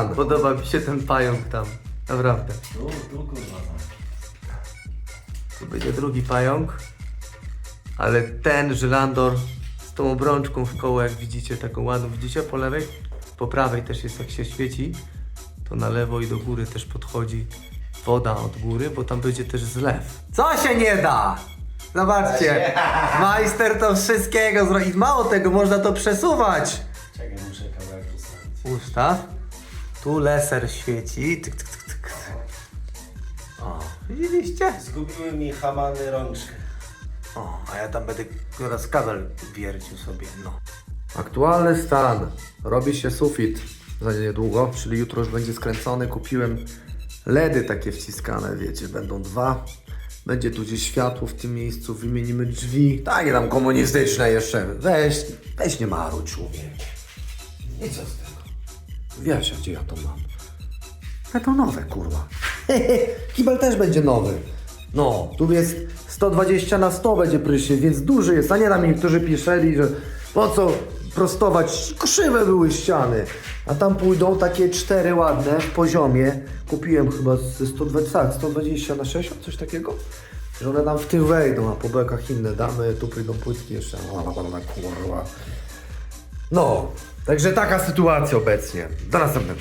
Podoba mi się ten pająk tam. Naprawdę. Tu, tu kurwa. To będzie drugi pająk. Ale ten żelandor z tą obrączką w koło, jak widzicie, taką ładną. Widzicie po lewej? Po prawej też jest, jak się świeci. To na lewo i do góry też podchodzi woda od góry, bo tam będzie też zlew. Co się nie da? Zobaczcie, majster to wszystkiego zrobi. I Mało tego, można to przesuwać. Czekaj, muszę kawałek ustawić. Ustaw. Tu leser świeci. Tyk, tyk, tyk, tyk. O, widzieliście? Zgubiły mi hamany rączkę. O, a ja tam będę teraz kabel wiercił sobie, no. Aktualny stan. Robi się sufit za niedługo, czyli jutro już będzie skręcony. Kupiłem LEDy takie wciskane, wiecie, będą dwa. Będzie tu gdzieś światło w tym miejscu, wymienimy drzwi. Takie tam komunistyczne jeszcze. Weź, weź nie maruj człowiek. I co z tego? Wiesz, gdzie ja to mam. Ja to nowe, kurwa. Kibel też będzie nowy. No, tu jest 120 na 100 będzie prysznic, więc duży jest, a nie tam niektórzy pisali, że po co prostować, krzywe były ściany. A tam pójdą takie cztery ładne w poziomie. Kupiłem chyba ze 120, tak, 120 na 60, coś takiego. Że one tam w tym wejdą, a po bekach inne damy, tu pójdą płytki jeszcze. Kurwa. No, także taka sytuacja obecnie. Do następnego.